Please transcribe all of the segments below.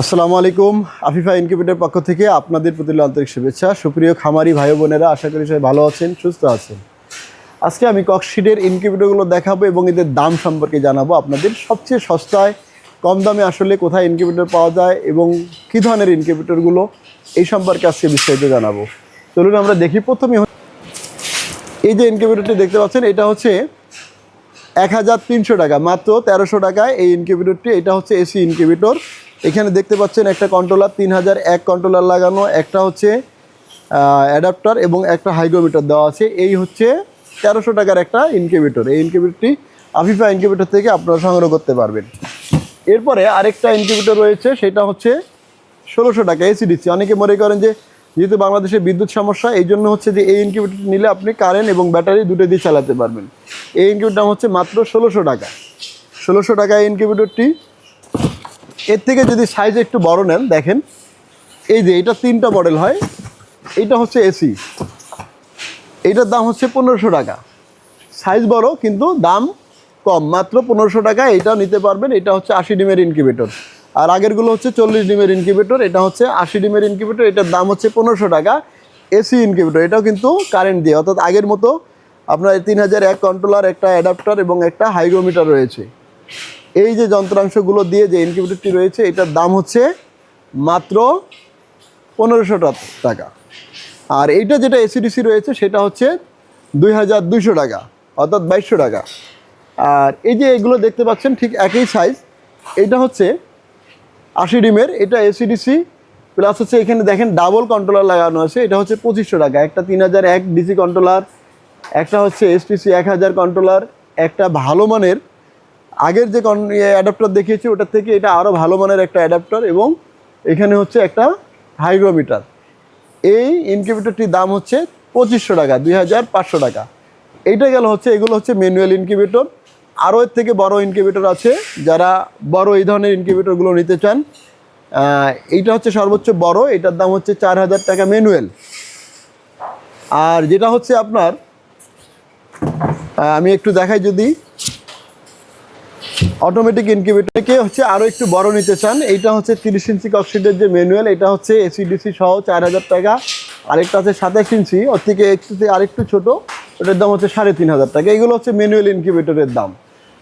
আসসালামু আলাইকুম। আফিফা ইনকিউবেটর পক্ষ থেকে আপনাদের প্রতি আন্তরিক শুভেচ্ছা। সুপ্রিয় খামারি ভাই বোনেরা, আশা করি সবাই ভালো আছেন, সুস্থ আছেন। আজকে আমি ককশিডের ইনকিউবেটরগুলো দেখাবো এবং এদের দাম সম্পর্কে জানাব আপনাদের। সবচেয়ে সস্তায়, কম দামে আসলে কোথায় ইনকিউবেটর পাওয়া যায় এবং কী ধরনের ইনকিউবেটরগুলো এই সম্পর্কে আজকে বিস্তারিত জানাব। চলুন আমরা দেখি। প্রথমে এই যে ইনকিউবেটরটি দেখতে পাচ্ছেন, এটা হচ্ছে এক হাজার তিনশো টাকা। মাত্র তেরোশো টাকায় এই ইনকিউবেটরটি এটা হচ্ছে এসি ইনকিউবেটর এখানে দেখতে পাচ্ছেন একটা কন্ট্রোলার তিন হাজার এক কন্ট্রোলার লাগানো, একটা হচ্ছে অ্যাডাপ্টার এবং একটা হাইগ্রোমিটার দেওয়া আছে। এই হচ্ছে তেরোশো টাকার একটা ইনকিউবেটর এই ইনকিউবেটরটি আফিফা ইনকিউবেটর থেকে আপনারা সংগ্রহ করতে পারবেন। এরপরে আরেকটা ইনকিউবেটর রয়েছে, সেটা হচ্ছে ষোলোশো টাকা এসিডিসি অনেকে মনে করেন যে, যেহেতু বাংলাদেশে বিদ্যুৎ সমস্যা, এই জন্য হচ্ছে যে এই ইনকিউবেটর নিলে আপনি কারেন্ট এবং ব্যাটারি দুটো দিয়ে চালাতে পারবেন। এই ইনকিউবেটর হচ্ছে মাত্র ষোলোশো টাকা। ষোলোশো টাকা এই ইনকিউবেটরটি এর থেকে যদি সাইজ একটু বড় নেন, দেখেন, এই যে এটা তিনটা মডেল হয় এইটা হচ্ছে এসি এইটার দাম হচ্ছে পনেরোশো টাকা। সাইজ বড়, কিন্তু দাম কম, মাত্র পনেরোশো টাকা, এটাও নিতে পারবেন, এটা হচ্ছে আশি ডিমের ইনকিউবেটর আর আগেরগুলো হচ্ছে চল্লিশ ডিমের ইনকিউবেটর এটা হচ্ছে আশি ডিমের ইনকিউবেটর এটার দাম হচ্ছে পনেরোশো টাকা এসি ইনকিউবেটর এটাও কিন্তু কারেন্ট দিয়ে, অর্থাৎ আগের মতো আপনার তিন হাজার এক কন্ট্রোলার একটা অ্যাডাপ্টার এবং একটা হাইগ্রোমিটার রয়েছে। এই যে যন্ত্রাংশগুলো দিয়ে যে ইনকিউবেটরটি রয়েছে, এটার দাম হচ্ছে মাত্র পনেরোশো টাকা। আর এইটা যেটা এসিডিসি রয়েছে, সেটা হচ্ছে দুই হাজার দুইশো টাকা, অর্থাৎ বাইশশো টাকা। আর এই যে এগুলো দেখতে পাচ্ছেন, ঠিক একই সাইজ এটা হচ্ছে আশি ডিমের, এটা এসিডিসি প্লাস হচ্ছে এখানে দেখেন ডাবল কন্ট্রোলার লাগানো আছে, এটা হচ্ছে পঁচিশশো টাকা। একটা তিন হাজার এক ডিসি কন্ট্রোলার একটা হচ্ছে এসটিসি এক হাজার কন্ট্রোলার একটা ভালো মানের আগের যে কন অ্যাডাপ্টার দেখিয়েছি, ওটার থেকে এটা আরও ভালো মানের একটা অ্যাডাপ্টার এবং এখানে হচ্ছে একটা হাইগ্রোমিটার এই ইনকিউবেটরটির দাম হচ্ছে পঁচিশশো টাকা, দুই হাজার পাঁচশো টাকা। এইটা গেল হচ্ছে, এগুলো হচ্ছে ম্যানুয়াল ইনকিউবেটর আরও এর থেকে বড় ইনকিউবেটর আছে, যারা বড় এই ধরনের ইনকিউবেটরগুলো নিতে চান। এইটা হচ্ছে সর্বোচ্চ বড়, এটার দাম হচ্ছে চার হাজার টাকা ম্যানুয়াল আর যেটা হচ্ছে আপনার আমি একটু দেখাই যদি। অটোমেটিক ইনকিউবেটরকে হচ্ছে আরও একটু বড় নিতে চান, এইটা হচ্ছে তিরিশ ইঞ্চি কক্সিডের যে ম্যানুয়াল এটা হচ্ছে এসিডিসি সহ চার হাজার টাকা। আরেকটা আছে সাতাশ ইঞ্চি, ওর থেকে একটু আরেকটু ছোট, ওটার দাম হচ্ছে সাড়ে তিন হাজার টাকা। এগুলো হচ্ছে ম্যানুয়াল ইনকিউবেটরের দাম।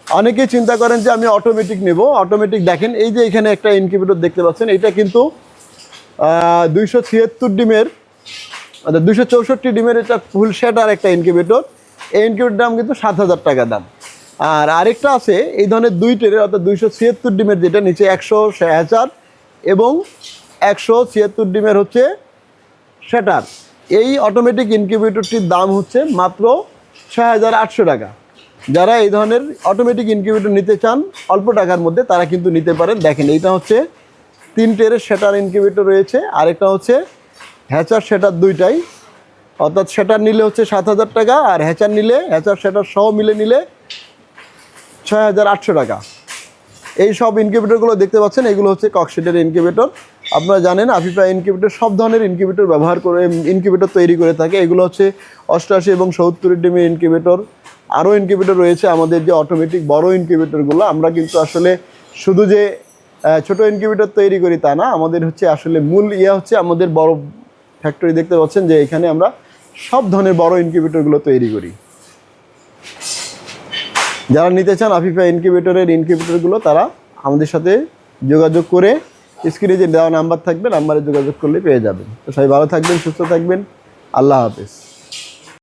অনেকেই চিন্তা করেন যে আমি অটোমেটিক নেব। অটোমেটিক দেখেন, এই যে এখানে একটা ইনকিউবেটর দেখতে পাচ্ছেন, এটা কিন্তু দুইশো ছিয়াত্তর ডিমের অর্থাৎ দুশো চৌষট্টি ডিমের এটা ফুল সেটার একটা ইনকিউবেটর এই ইনকিউবেটর দাম কিন্তু সাত হাজার টাকা দাম। আর আরেকটা আছে, এই ধরনের দুই টেরের অর্থাৎ দুইশো ছিয়াত্তর ডিমের যেটা নিচে একশো হাজার এবং একশো ছিয়াত্তর ডিমের হচ্ছে সেটার। এই অটোমেটিক ইনকিউবেটরটির দাম হচ্ছে মাত্র ছয় হাজার আটশো টাকা। যারা এই ধরনের অটোমেটিক ইনকিউবেটর নিতে চান, অল্প টাকার মধ্যে তারা কিন্তু নিতে পারেন। দেখেন, এইটা হচ্ছে তিন টেরের সেটার ইনকিউবেটর রয়েছে, আরেকটা হচ্ছে হ্যাচার সেটার দুইটাই। অর্থাৎ সেটার নিলে হচ্ছে সাত হাজার টাকা, আর হ্যাচার নিলে, হ্যাচার সেটার সহ মিলে নিলে ছয় হাজার আটশো টাকা। এই সব ইনকিউবেটরগুলো দেখতে পাচ্ছেন, এগুলো হচ্ছে ককশিটের ইনকিউবেটর আপনারা জানেন, আফিফা ইনকিউবেটর সব ধরনের ইনকিউবেটর ব্যবহার করে ইনকিউবেটর তৈরি করে থাকে। এগুলো হচ্ছে অষ্টআশি এবং সত্তর ডিমের ইনকিউবেটর আরও ইনকিউবেটর রয়েছে আমাদের যে অটোমেটিক বড় ইনকিউবেটরগুলো আমরা কিন্তু আসলে শুধু যে ছোট ইনকিউবেটর তৈরি করি তা না, আমাদের হচ্ছে আসলে মূল ইয়ে হচ্ছে আমাদের বড় ফ্যাক্টরি দেখতে পাচ্ছেন যে এখানে আমরা সব ধরনের বড় ইনকিউবেটরগুলো তৈরি করি। যারা নিতে চান আফিফা ইনকিউবেটরের ইনকিউবেটরগুলো তারা আমাদের সাথে যোগাযোগ করে স্ক্রিনে যে দেওয়া নাম্বার থাকবে নাম্বারে যোগাযোগ করলে পেয়ে যাবেন। তো সবাই ভালো থাকবেন, সুস্থ থাকবেন। আল্লাহ হাফেজ।